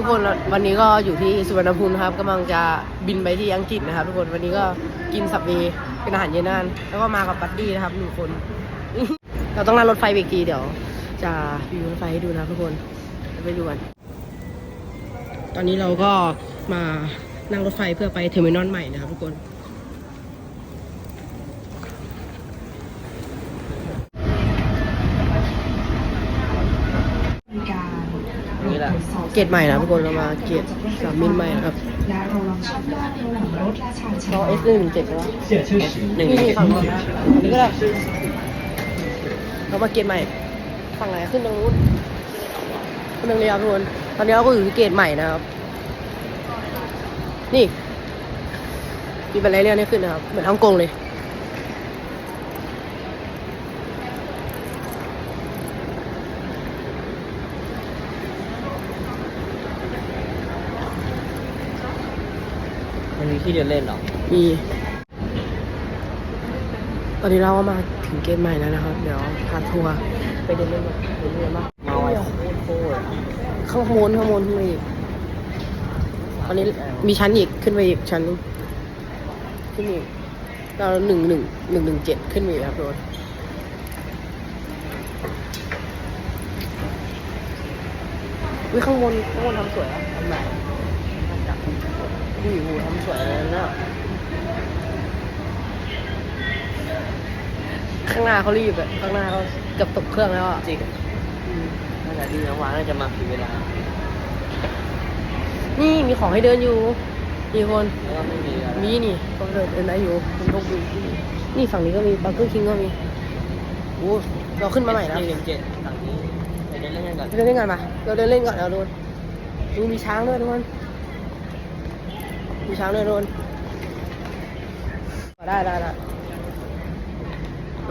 ทุกคนวันนี้ก็อยู่ที่สุวรรณภูมินะครับกำลังจะบินไปที่อังกฤษนะครับ ทุกคนวันนี้ก็กินสับเวเป็นอาหารเย็นนั่นแล้วก็มากับบัดดี้นะครับหนึ่งคน เราต้องนั่งรถไฟไปอีกทีเดี๋ยว จะรีวิวรถไฟให้ดูนะทุกคนไปดูกันตอนนี้เราก็มานั่งรถไฟเพื่อไปเทอร์มินอลใหม่นะครับทุกคน นี่แหละ เกตใหม่นะทุกคนเรามาเกตสามมิลใหม่นะครับและระวังช่องว่างระหว่างรถและชานชาเราลาเอสหนึ่งเจ็ดใช่ไหมหนึ่งนี่เจ็นี่ดฝั่งนู้นนะอันนี้ก็ได้เรามาเกตใหม่ฝั่งไหนขึ้นตรงนู้นขึ้นตรงนี้ครับทุกคนตอนนี้เราก็อยู่ที่เกตใหม่นะครับ นี่มีบันไดเลื่อนให้ขึ้นนะครับ เหมือนฮ่องกงเลย มันมีที่เดินเล่นเหรอ มี ตอนนี้เราก็มาถึงเกตใหม่แล้วนะครับ เดี๋ยวพาทัวร์ไปเดินเล่นก่อนเดินเล่นบ้างมาไว้โคตรโคตรข้างบนข้างบนขึ้นไปอีกตอนนี้มีชั้นอีกขึ้นไปอีกชั้นหนึ่งขึ้นอีกเราหนึ่งหนึ่งหนึ่งหนึ่งเจ็ดขึ้นไปอีกครับทุกคนวิข้างบนข้างบนทำสวยอะทำแบบ วิวทำสวยเลยนะข้างหน้าเขารีบอะข้างหน้าเขาเกือบตกเครื่องแล้วอะจริงอืมน่าจะดีนะวาน่าจะมาผิดเวลา นี่มีของให้เดินอยู่มีคนแล้วก็ไม่มีอะไรมีนี่ก็เดินเดินได้อยู่คุณพกดูนี่ฝั่งนี้ก็มีบังเกอร์คิงก็มีโอ้เราขึ้นมาใหม่แล้วหนึ่งเจ็ดฝั่งนี้ไปเดินเล่นกันก่อนเดินเล่นกันมาเราเดินเล่นก่อนเอาโดนดูมีช้างด้วยทุกคน มีช้างด้วยโดนได้ได้ได้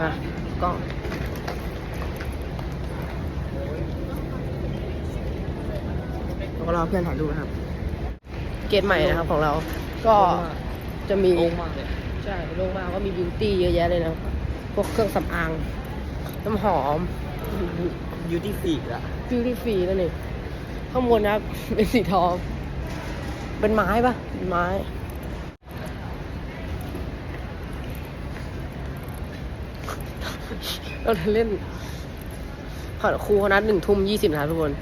มากล้องเราก็รอเพื่อนถ่ายรูปนะครับ เกตใหม่นะครับของเรา ก็จะมีโล่งมากเลยใช่โรงมาก็มีบิวตี้เยอะแยะเลยนะ พวกเครื่องสำอาง น้ำหอมยูที่สี่ละบิวตี้ฟรีนั่นเองข้างบนนะครับเป็นสีทอง เป็นไม้ปะเป็นไม้ เราเล่นขอครูเขานัดหนึ่งทุ่มยี่สิบนะครับทุกคน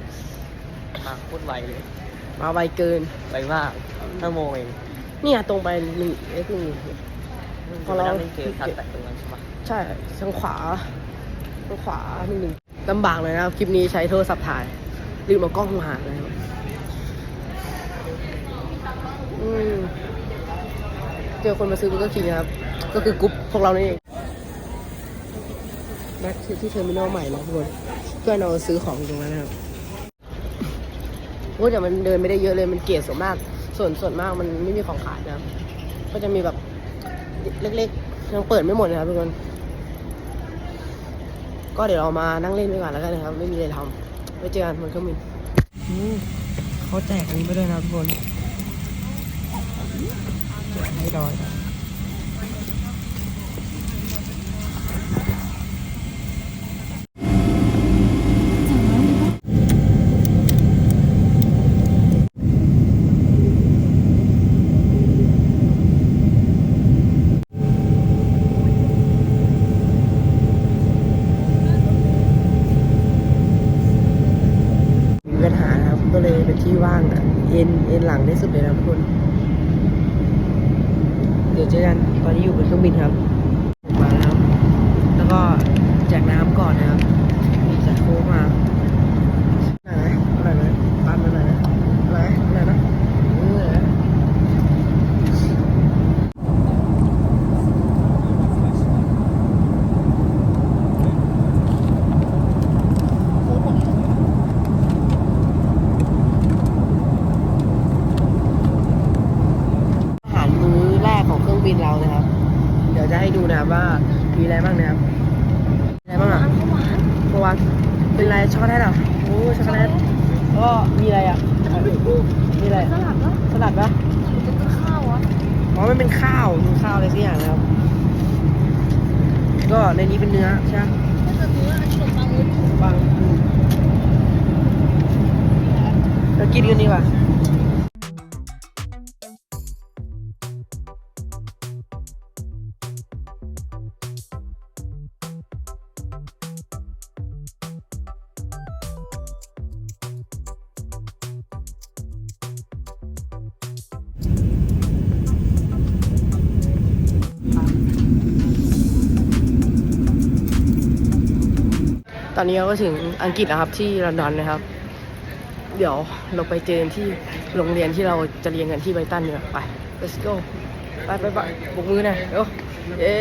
มาโคตรไวเลย มาไวเกิน ไวมากห้าโมงเองเนี่ยตรงไปหนึ่งเอ็กหนึ่งพอเราไปนั่งเล่นเกมทัดแต่ตรงนั้นใช่ปะใช่ทางขวาทางขวาหนึ่งหนึ่งลำบากเลยนะครับคลิปนี้ใช้โทรศัพท์ถ่ายลืมเอากล้องมาหาเลยครับอืม เจอคนมาซื้อบุกเกอร์คิงครับ ก็คือกรุ๊ปพวกเรานี่เองนัดที่เทอร์มินอลใหม่นะทุกคนเพื่อนเราซื้อของตรงนั้นนะครับโอ้แต่มันเดินไม่ได้เยอะเลยมันเกลียดส่วนมาก ส่วนส่วนมากมันไม่มีของขายนะครับก็จะมีแบบเล็กๆยังเปิดไม่หมดนะครับทุกคนก็เดี๋ยวเรามานั่งเล่นไปก่อนแล้วกันนะครับ ไม่มีอะไรทำไว้เจอกันบนเครื่องบินเขาแจกอันนี้ไปด้วยนะทุกคน แจกให้ดอยมีปัญหาครับก็เลยเป็นที่ว่างอะ เอ็นเอ็นหลังที่สุดเลยนะครับทุกคน ยวเจอกันตอนนี้อยู่บนเครื่องบินครับ มาแล้ว แล้วก็แจกน้ำก่อนนะครับ มีแจกโค้กมาไหนนะอะไรนะปันอะไรนะอะไรนะอะไรนะเอออาหารมื้อแรกของเครื่องบินเรานะครับ เดี๋ยวจะให้ดูนะครับว่า มีอะไรบ้างนะครับมีอะไรบ้างอะเมื่อวานเป็นอะไรช็อกโกแลตเหรอโอ้ช็อกโกแลตแล้วก็มีอะไรอะมีอะไรสลัดวะสลัดปะจะเป็นข้าววะอ๋อมันเป็นข้าวมีข้าวอะไรสักอย่างนะครับ ก็ในนี้เป็นเนื้อใช่ไหมถ้าจะเนื้ออันนี้ขนมปังมือบางอืมเรากินกันดีกว่า ตอนนี้เราก็ถึงอังกฤษนะครับที่ลอนดอนนะครับ เดี๋ยวเราไปเจอกันที่โรงเรียนที่เราจะเรียนกันที่ไบตันเนี่ยไป let's go ไปไปไปบกมือหน่อยเร็วเย้